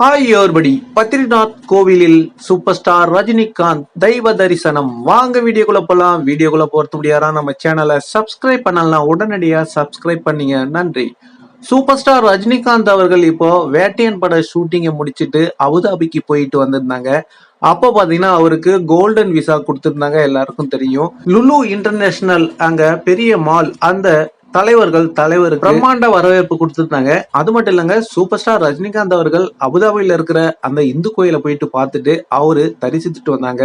Hi Badrinath கோவிலில் super star Rajinikanth தெய்வ தரிசனம். வாங்க வீடியோக்குள்ள போலாம். வீடியோக்குள்ள போறது முடியாதா நம்ம சேனலை சப்ஸ்கிரைப் பண்ணலாம் உடனடியா சப்ஸ்கிரைப் பண்ணீங்க. நன்றி. சூப்பர் ஸ்டார் ரஜினிகாந்த் அவர்கள் இப்போ வேட்டையன் பட ஷூட்டிங்கை முடிச்சிட்டு அபுதாபிக்கு போயிட்டு வந்திருந்தாங்க. அப்போ பார்த்தீங்கன்னா அவருக்கு கோல்டன் விசா கொடுத்துருந்தாங்க. எல்லாருக்கும் தெரியும். லுலு இன்டர்நேஷனல் அங்கே பெரிய மால் அந்த தலைவர்கள் தலைவர் பிரம்மாண்ட வரவேற்பு கொடுத்துருந்தாங்க. அது மட்டும் இல்லைங்க சூப்பர் ஸ்டார் ரஜினிகாந்த் அவர்கள் அபுதாபியில் இருக்கிற அந்த இந்து கோயிலை போயிட்டு பார்த்துட்டு அவரு தரிசித்துட்டு வந்தாங்க.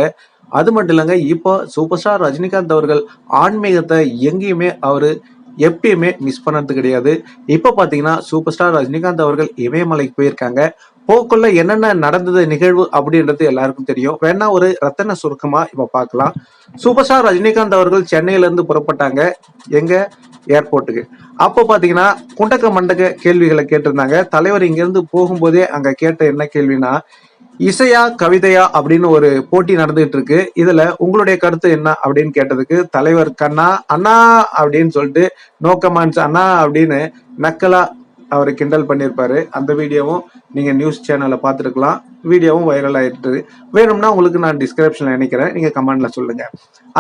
அது மட்டும் இல்லைங்க இப்போ சூப்பர் ஸ்டார் ரஜினிகாந்த் அவர்கள் ஆன்மீகத்தை எங்கேயுமே அவரு எப்பயுமே மிஸ் பண்ணது கிடையாது. இப்போ பார்த்தீங்கன்னா சூப்பர் ஸ்டார் ரஜினிகாந்த் அவர்கள் இமயமலைக்கு போயிருக்காங்க. போக்குள்ள என்னென்ன நடந்தது நிகழ்வு அப்படின்றது எல்லாருக்கும் தெரியும். வேணா ஒரு ரத்தன சுருக்கமா இப்ப பார்க்கலாம். சூப்பர் ஸ்டார் ரஜினிகாந்த் அவர்கள் சென்னையில இருந்து புறப்பட்டாங்க. எங்க? ஏர்போர்ட்டுக்கு. அப்போ பார்த்தீங்கன்னா குண்டக்க மண்டக்க கேள்விகளை கேட்டிருந்தாங்க. தலைவர் இங்கேருந்து போகும்போதே அங்கே கேட்ட என்ன கேள்வினா இசையா கவிதையா அப்படின்னு ஒரு போட்டி நடந்துகிட்டு இருக்கு இதுல உங்களுடைய கருத்து என்ன அப்படின்னு கேட்டதுக்கு தலைவர் கண்ணா அண்ணா அப்படின்னு சொல்லிட்டு நோ கமாண்ட்ஸ் அண்ணா அப்படின்னு நக்கலா அவர் கிண்டல் பண்ணியிருப்பாரு. அந்த வீடியோவும் நீங்க நியூஸ் சேனல்ல பார்த்துருக்கலாம். வீடியோவும் வைரல் ஆயிட்டு வேணும்னா உங்களுக்கு நான் டிஸ்கிரிப்ஷன்ல நினைக்கிறேன் நீங்க கமெண்ட்ல சொல்லுங்க.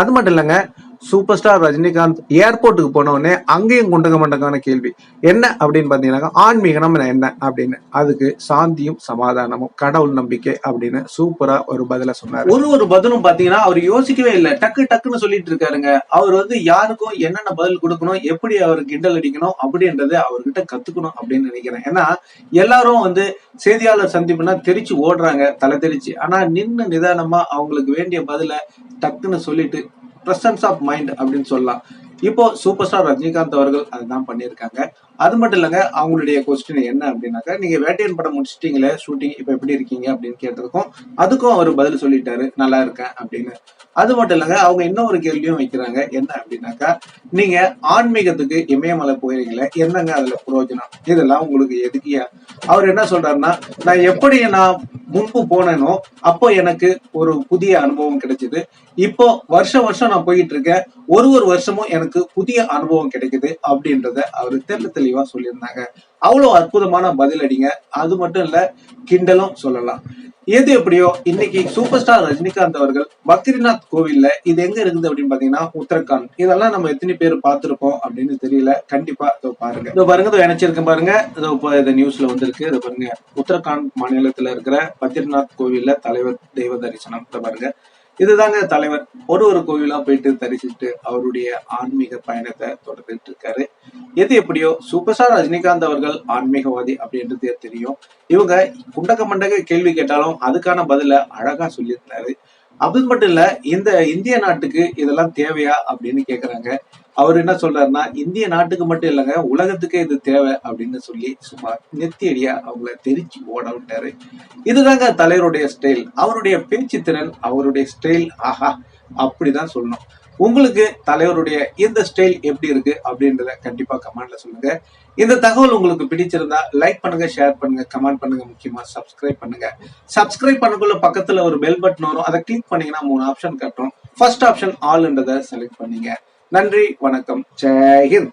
அது மட்டும் இல்லைங்க சூப்பர் ஸ்டார் ரஜினிகாந்த் ஏர்போர்ட்டுக்கு போன உடனே அங்கேயும் குண்டக மண்டகான கேள்வி. என்ன அப்படின்னு பார்த்தீங்கன்னா ஆன்மீகனம் என்ன? அப்படின்னு. அதுக்கு சாந்தியும் சமாதானமும் கடவுள் நம்பிக்கை அப்படின்னு சூப்பரா ஒரு பதில சொன்னார். ஒரு ஒரு பதிலும் பாத்தீங்கன்னா அவர் யோசிக்கவே இல்லை. டக்கு டக்குன்னு சொல்லிட்டு இருக்காருங்க. அவர் வந்து யாருக்கும் என்னென்ன பதில் கொடுக்கணும் எப்படி அவர் கிண்டல் அடிக்கணும் அப்படின்றத அவர்கிட்ட கத்துக்கணும் அப்படின்னு நினைக்கிறேன். ஏன்னா எல்லாரும் வந்து செய்தியாளர் சந்திப்புனா தெரிச்சு ஓடுறாங்க தலை தெரிச்சு ஆனா நின்று நிதானமா அவங்களுக்கு வேண்டிய பதில டக்குன்னு சொல்லிட்டு பிரசன்ஸ் ஆஃப் மைண்ட் அப்படின்னு சொல்லலாம். இப்போ சூப்பர் ஸ்டார் ரஜினிகாந்த் அவர்கள் அதுதான் பண்ணியிருக்காங்க. அது மட்டும் இல்லைங்க அவங்களுடைய கொஸ்டின் என்ன அப்படின்னாக்கா நீங்க வேட்டையன் படம் முடிச்சிட்டீங்களே ஷூட்டிங் இப்போ எப்படி இருக்கீங்க அப்படின்னு கேட்டதுக்கும் அதுக்கும் அவர் பதில் சொல்லிட்டாரு நல்லா இருக்கேன் அப்படின்னு. அது மட்டும் இல்லைங்க அவங்க இன்னொரு கேள்வியும் வைக்கிறாங்க என்ன அப்படின்னாக்கா நீங்க ஆன்மீகத்துக்கு இமயமலை போயிருக்கீங்களே என்னங்க அதுல பிரயோஜனம் இதெல்லாம் உங்களுக்கு எதுக்கியா? அவர் என்ன சொல்றாருன்னா நான் எப்படி நான் முன்பு போனேனோ அப்போ எனக்கு ஒரு புதிய அனுபவம் கிடைச்சது. இப்போ வருஷம் வருஷம் நான் போயிட்டு இருக்கேன் ஒரு ஒரு வருஷமும் எனக்கு புதிய அனுபவம் கிடைக்குது அப்படின்றத அவர் தெல்ல சொல்லியிருந்தாங்க. அவ்வளவு அற்புதமான பதில் அடிங்க. அது மட்டும் இல்ல கிண்டலும் சொல்லலாம். எது எப்படியோ இன்னைக்கு சூப்பர் ஸ்டார் ரஜினிகாந்த் அவர்கள் பத்ரிநாத் கோவில்ல இது எங்க இருக்குது அப்படின்னு பாத்தீங்கன்னா உத்தரகாண்ட். இதெல்லாம் நம்ம எத்தனை பேர் பார்த்திருப்போம் அப்படின்னு தெரியல. கண்டிப்பா இதோ பாருங்க. இதோ பாருங்க இதோ இணைச்சிருக்கேன் பாருங்க. இதோ இப்போ இந்த நியூஸ்ல வந்திருக்கு. இதோ பாருங்க. உத்தரகாண்ட் மாநிலத்துல இருக்கிற பத்ரிநாத் கோவில்ல தலைவர் தெய்வ தரிசனம். இதோ பாருங்க. இதுதாங்க தலைவர். ஒரு ஒரு கோவிலா போயிட்டு தரிசிட்டு அவருடைய ஆன்மீக பயணத்தை தொடர்ந்துட்டு இருக்காரு எது எப்படியோ சூப்பர் ஸ்டார் ரஜினிகாந்த் அவர்கள் ஆன்மீகவாதி அப்படின்றது தெரியும். இவங்க குண்டக்க மண்டக கேள்வி கேட்டாலும் அதுக்கான பதில அழகா சொல்லியிருந்தாரு. அது மட்டும் இல்ல இந்த இந்திய நாட்டுக்கு இதெல்லாம் தேவையா அப்படின்னு கேக்குறாங்க. அவர் என்ன சொல்றாருன்னா இந்திய நாட்டுக்கு மட்டும் இல்லைங்க உலகத்துக்கே இது தேவை அப்படின்னு சொல்லி சும்மா நெத்தியடியா அவங்கள தெரிச்சு ஓட விட்டாரு. இதுதாங்க தலைவருடைய ஸ்டைல் அவருடைய பேச்சு திறன் அவருடைய ஸ்டைல் ஆஹா அப்படிதான் சொல்லணும். உங்களுக்கு தலைவருடைய இந்த ஸ்டைல் எப்படி இருக்கு அப்படின்றத கண்டிப்பா கமெண்ட்ல சொல்லுங்க. இந்த தகவல் உங்களுக்கு பிடிச்சிருந்தா லைக் பண்ணுங்க ஷேர் பண்ணுங்க கமெண்ட் பண்ணுங்க முக்கியமா சப்ஸ்கிரைப் பண்ணுங்க. சப்ஸ்கிரைப் பண்ணக்குள்ள பக்கத்துல ஒரு பெல் பட்டன் வரும். அதை கிளிக் பண்ணீங்கன்னா மூணு ஆப்ஷன் கட்டும். ஃபர்ஸ்ட் ஆப்ஷன் ஆல்ன்றதை செலக்ட் பண்ணீங்க. நன்றி வணக்கம். ஜெய்ஹிந்த்